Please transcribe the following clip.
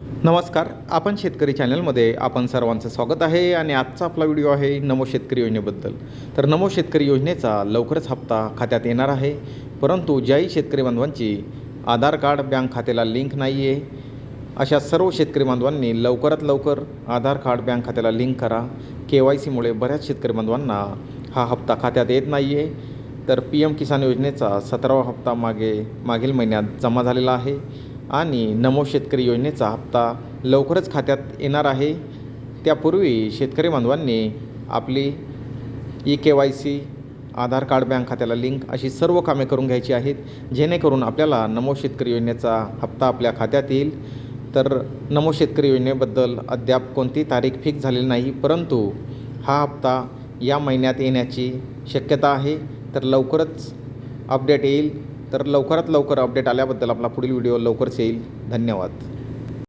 नमस्कार आपण शेतकरी चॅनलमध्ये आपण सर्वांचं स्वागत आहे आणि आजचा आपला व्हिडिओ आहे नमो शेतकरी योजनेबद्दल. तर नमो शेतकरी योजनेचा लवकरच हप्ता खात्यात येणार आहे. परंतु ज्याही शेतकरी बांधवांची आधार कार्ड बँक खात्याला लिंक नाही आहे अशा सर्व शेतकरी बांधवांनी लवकरात लवकर आधार कार्ड बँक खात्याला लिंक करा. के वाय सीमुळे बऱ्याच शेतकरी बांधवांना हा हप्ता खात्यात येत नाही आहे. तर पी एम किसान योजनेचा सतरावा हप्ता मागे मागील महिन्यात जमा झालेला आहे. आणि नमो शेतकरी योजनेचा हप्ता लवकरच खात्यात येणार आहे. त्यापूर्वी शेतकरी बांधवांनी आपली e K Y C Aadhaar card bank खात्याला लिंक अशी सर्व कामे करून घ्यायची आहेत. जेणेकरून आपल्याला नमो शेतकरी योजनेचा हप्ता आपल्या खात्यात येईल. तर नमो शेतकरी योजनेबद्दल अद्याप कोणती तारीख फिक्स झालेली नाही परंतु हा हप्ता या महिन्यात येण्याची शक्यता आहे. तर लवकरच अपडेट येईल. तर लवकरात लवकर अपडेट आल्याबद्दल आपला पुढील व्हिडिओ लवकरच येईल. धन्यवाद.